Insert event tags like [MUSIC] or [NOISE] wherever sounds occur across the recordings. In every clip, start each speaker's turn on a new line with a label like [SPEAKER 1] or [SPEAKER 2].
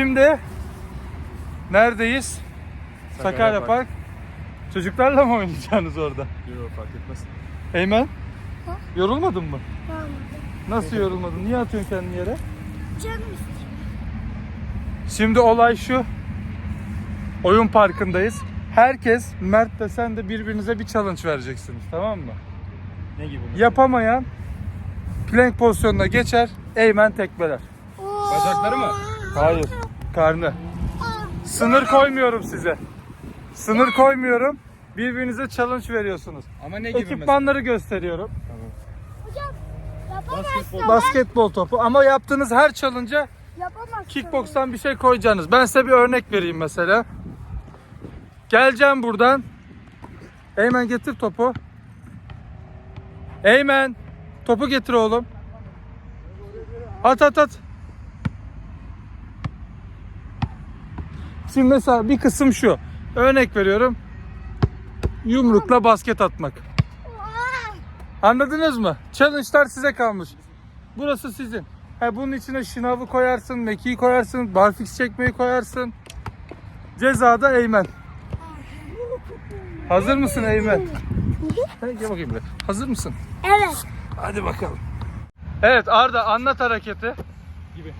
[SPEAKER 1] Şimdi neredeyiz?
[SPEAKER 2] Sakarya
[SPEAKER 1] Sakarya
[SPEAKER 2] Park.
[SPEAKER 1] Park. Çocuklarla mı oynayacaksınız orada?
[SPEAKER 2] Yok fark etmez.
[SPEAKER 1] Eymen? Yorulmadın mı?
[SPEAKER 3] Tamam.
[SPEAKER 1] Nasıl yorulmadın? Niye atıyorsun kendini yere?
[SPEAKER 3] Canım.
[SPEAKER 1] Şimdi olay şu. Oyun parkındayız. Herkes, Mert de sen de birbirinize bir challenge vereceksiniz. Tamam mı?
[SPEAKER 2] Ne gibi?
[SPEAKER 1] Yapamayan plank pozisyonuna geçer. Eymen tekmeler.
[SPEAKER 2] Bacakları mı?
[SPEAKER 1] Hayır. Karnı. Sınır koymuyorum size. Sınır koymuyorum. Birbirinize challenge veriyorsunuz.
[SPEAKER 2] Ama ne gibi
[SPEAKER 1] Ekipmanları gösteriyorum.
[SPEAKER 3] Hocam yapamazsın.
[SPEAKER 2] Basketbol.
[SPEAKER 1] Basketbol topu ama yaptığınız her challenge'a
[SPEAKER 3] Yapamazsın.
[SPEAKER 1] kickbox'tan bir şey koyacaksınız. Ben size bir örnek vereyim mesela. Geleceğim buradan. Eymen getir topu. Eymen topu getir oğlum. At at at. Şimdi mesela bir kısım şu. Örnek veriyorum. Yumrukla basket atmak. Anladınız mı? Challenge'lar size kalmış. Burası sizin. Ha, bunun içine şınavı koyarsın, mekiği koyarsın, barfix çekmeyi koyarsın. Cezada Eymen. Hazır mısın Eymen? Ha, Gel bakayım buraya. Hazır mısın?
[SPEAKER 3] Evet.
[SPEAKER 1] Hadi bakalım. Evet Arda anlat hareketi.
[SPEAKER 2] Gibi.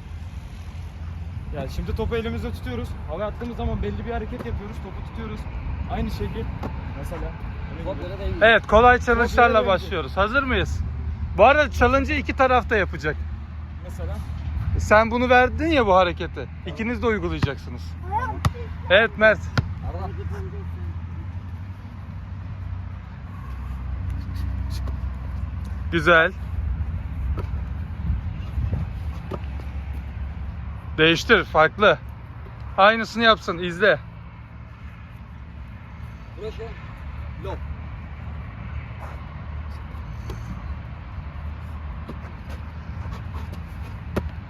[SPEAKER 2] Yani şimdi topu elimizde tutuyoruz. Havaya attığımız zaman belli bir hareket yapıyoruz. Topu tutuyoruz. Aynı şekil. Mesela. gibi.
[SPEAKER 1] Evet kolay challenge'larla başlıyoruz. Hazır mıyız? Bu arada challenge'ı iki tarafta yapacak.
[SPEAKER 2] Mesela.
[SPEAKER 1] Sen bunu verdin ya bu hareketi. İkiniz de uygulayacaksınız. Evet Mert. Güzel. Değiştir, farklı. Aynısını yapsın, izle.
[SPEAKER 4] Burası lob.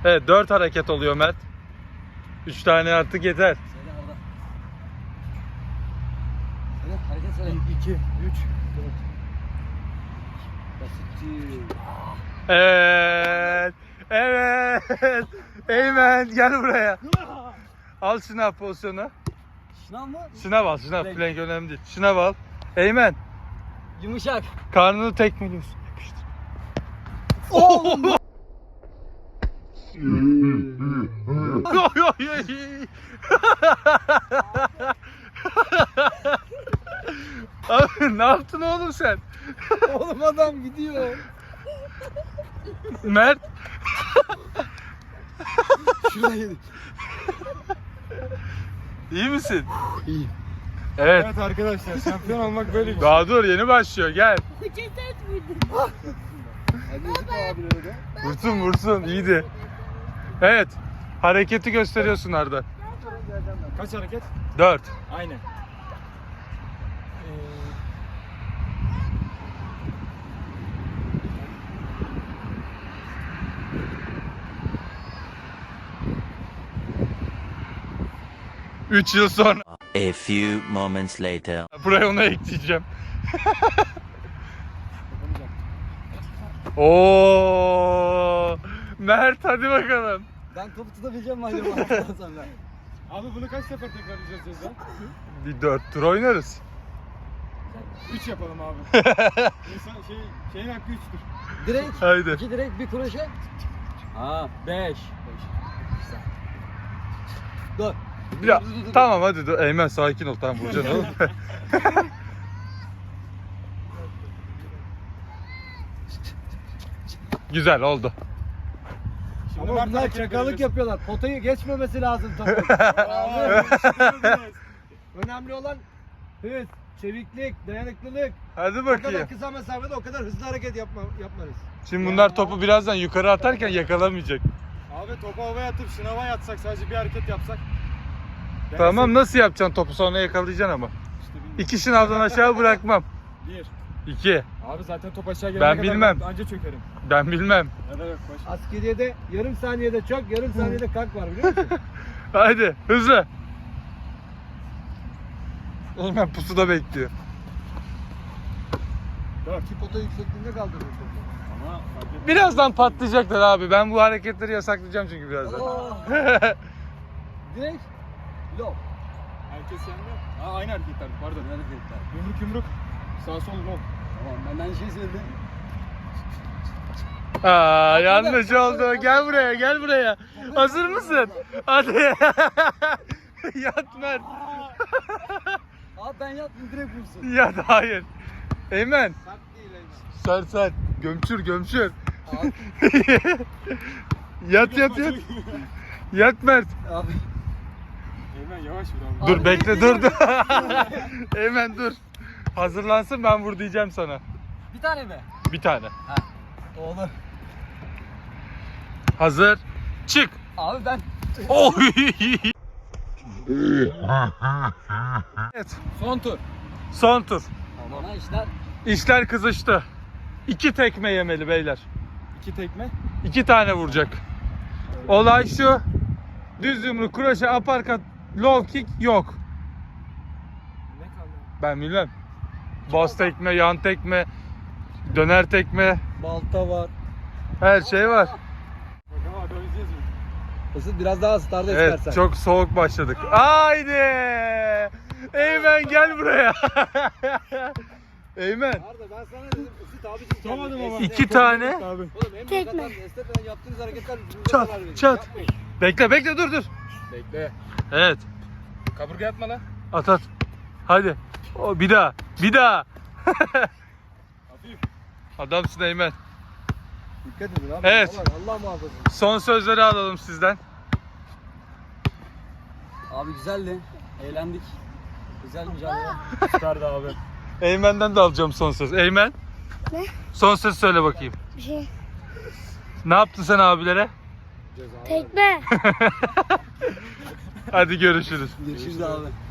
[SPEAKER 1] Evet, dört hareket oluyor Mert. Üç tane artık yeter.
[SPEAKER 4] Söyle orada. Söyle hareket söyle.
[SPEAKER 2] 2, 3, 4.
[SPEAKER 4] Basitçi.
[SPEAKER 1] Evet. Evet. Eymen gel buraya. [LAUGHS] Al şınav pozisyonu.
[SPEAKER 4] Şınav mı?
[SPEAKER 1] Şınav al, şınav.
[SPEAKER 4] Plank.
[SPEAKER 1] Plank önemli değil. Şınav al. Eymen,
[SPEAKER 4] Yumuşak.
[SPEAKER 1] karnını tekmeliyorsun. Yapıştır. [LAUGHS] Oy. [LAUGHS] Abi ne yaptın oğlum sen?
[SPEAKER 4] Oğlum adam gidiyor.
[SPEAKER 1] Mert
[SPEAKER 4] Şurada yedi.
[SPEAKER 1] iyi misin?
[SPEAKER 4] İyi.
[SPEAKER 1] Evet.
[SPEAKER 2] Evet arkadaşlar şampiyon olmak böyle bir şey.
[SPEAKER 1] Daha dur yeni başlıyor gel.
[SPEAKER 4] Abileri de.
[SPEAKER 1] Vursun vursun iyiydi. Evet. Hareketi gösteriyorsun Arda.
[SPEAKER 2] Kaç hareket?
[SPEAKER 1] 4.
[SPEAKER 2] Aynen. Ee,
[SPEAKER 1] Üç yıl sonra
[SPEAKER 5] A few moments later.
[SPEAKER 1] buraya onu ekleyeceğim. [LAUGHS] Oo! Mert hadi bakalım.
[SPEAKER 4] Ben topu tutabileceğim mi acaba [LAUGHS] ondan sonra?
[SPEAKER 2] Abi bunu kaç sefer tekrarlayacağız Ceza?
[SPEAKER 1] Bir dört tur oynarız.
[SPEAKER 2] 3 yapalım abi. [LAUGHS] İnsan şey, şeyin hakkı 3'tür.
[SPEAKER 4] Direkt.
[SPEAKER 1] Haydi.
[SPEAKER 4] İki direkt bir kroşe. Ha 5. Dur.
[SPEAKER 1] Ya, tamam hadi dur. Eymen sakin ol tamam vuracaksın oğlum. [LAUGHS] Güzel oldu.
[SPEAKER 2] Şimdi
[SPEAKER 4] Ama bunlar
[SPEAKER 2] verecek.
[SPEAKER 4] yapıyorlar. Potayı geçmemesi lazım topun. [LAUGHS] Önemli olan hız, çeviklik, dayanıklılık.
[SPEAKER 1] Hadi
[SPEAKER 4] O kadar
[SPEAKER 1] bakayım.
[SPEAKER 4] kısa mesafede o kadar hızlı hareket yapma, yapmalıyız.
[SPEAKER 1] Şimdi bunlar topu birazdan yukarı atarken yakalamayacak.
[SPEAKER 2] Abi topu havaya atıp şınava yatsak sadece bir hareket yapsak.
[SPEAKER 1] Tamam nasıl yapacaksın topu sonra yakalayacaksın ama.
[SPEAKER 2] İşte bilmiyorum.
[SPEAKER 1] İki şınavdan aşağı bırakmam.
[SPEAKER 2] Bir.
[SPEAKER 1] İki.
[SPEAKER 2] Abi zaten top aşağı gelene
[SPEAKER 1] Ben
[SPEAKER 2] kadar
[SPEAKER 1] bilmem.
[SPEAKER 2] ben anca çökerim.
[SPEAKER 1] Ben bilmem.
[SPEAKER 2] Yok baş.
[SPEAKER 4] Askeriyede yarım saniyede çok, yarım saniyede kalk var biliyor musun? [LAUGHS]
[SPEAKER 1] Haydi hızlı. Eymen pusuda bekliyor.
[SPEAKER 4] İki pota yüksekliğinde kaldırıyor topu.
[SPEAKER 2] Ama fark etmez.
[SPEAKER 1] Birazdan patlayacaklar abi. Ben bu hareketleri yasaklayacağım çünkü birazdan. [LAUGHS]
[SPEAKER 4] Direkt. Low.
[SPEAKER 2] Herkes sende. Ha aynı hareketler. Pardon.
[SPEAKER 4] Aynı hareketler.
[SPEAKER 2] Yumruk yumruk. Sağ sol low.
[SPEAKER 4] Tamam ben de aynı şeyi söyledim.
[SPEAKER 1] Aa, yanlış oldu. Gel buraya, gel buraya. Hazır mısın? Hadi. [LAUGHS] Yat Mert.
[SPEAKER 4] Abi ben yaptım direkt vursun.
[SPEAKER 1] Yat hayır. Eymen.
[SPEAKER 4] Sert değil Eymen.
[SPEAKER 1] Sert sert. Gömçür gömçür. [LAUGHS] yat yat yat. [LAUGHS] Yat Mert.
[SPEAKER 4] Abi.
[SPEAKER 2] Eymen yavaş vur abi.
[SPEAKER 1] Dur bekle dur dur. [LAUGHS] Eymen dur. Hazırlansın ben vur diyeceğim sana.
[SPEAKER 4] Bir tane mi?
[SPEAKER 1] Bir tane.
[SPEAKER 4] Olur.
[SPEAKER 1] Hazır. Çık.
[SPEAKER 4] Abi ben
[SPEAKER 1] Oy. [LAUGHS] evet.
[SPEAKER 4] son tur.
[SPEAKER 1] Son tur.
[SPEAKER 4] Bana işler.
[SPEAKER 1] İşler kızıştı. İki tekme yemeli beyler.
[SPEAKER 2] İki tekme.
[SPEAKER 1] İki tane vuracak. Olay şu. Düz yumruk, kroşe, aparkat, low kick yok.
[SPEAKER 2] Ne kaldı?
[SPEAKER 1] Ben bilmem. Bas tekme, yan tekme, döner tekme,
[SPEAKER 4] Balta var.
[SPEAKER 1] her şey var.
[SPEAKER 2] Bakalım abi döneceğiz mi?
[SPEAKER 4] Isıt biraz daha ısıtarda
[SPEAKER 1] Evet,
[SPEAKER 4] istersen.
[SPEAKER 1] çok soğuk başladık. Haydi! Eymen gel buraya. [LAUGHS] Eymen.
[SPEAKER 4] Arda ben sana dedim ısıt abicim.
[SPEAKER 2] Tutamadım ama.
[SPEAKER 1] İki tane.
[SPEAKER 2] Abi.
[SPEAKER 4] Oğlum hem
[SPEAKER 3] Tekme.
[SPEAKER 4] Tekme. Esnetmeden yaptığınız hareketler
[SPEAKER 1] Çat, çat.
[SPEAKER 4] Yapmayın.
[SPEAKER 1] Bekle bekle dur dur.
[SPEAKER 2] Bekle.
[SPEAKER 1] Evet.
[SPEAKER 2] Kaburga atma lan.
[SPEAKER 1] At at. Hadi. O, bir daha. Bir daha. [LAUGHS]
[SPEAKER 2] Hafif.
[SPEAKER 1] Adamsın Eymen.
[SPEAKER 4] Dikkat edin abi.
[SPEAKER 1] Evet.
[SPEAKER 4] Allah, Allah muhafaza.
[SPEAKER 1] Son sözleri alalım sizden.
[SPEAKER 4] Abi güzeldi. Eğlendik. Güzel mücadele.
[SPEAKER 2] Süperdi [LAUGHS] abi.
[SPEAKER 1] Eymen'den de alacağım son söz. Eymen.
[SPEAKER 3] Ne?
[SPEAKER 1] Son söz söyle bakayım.
[SPEAKER 3] Bir şey.
[SPEAKER 1] Ne yaptın sen abilere?
[SPEAKER 3] Tekme. [LAUGHS]
[SPEAKER 1] Hadi görüşürüz.
[SPEAKER 4] Görüşürüz abi.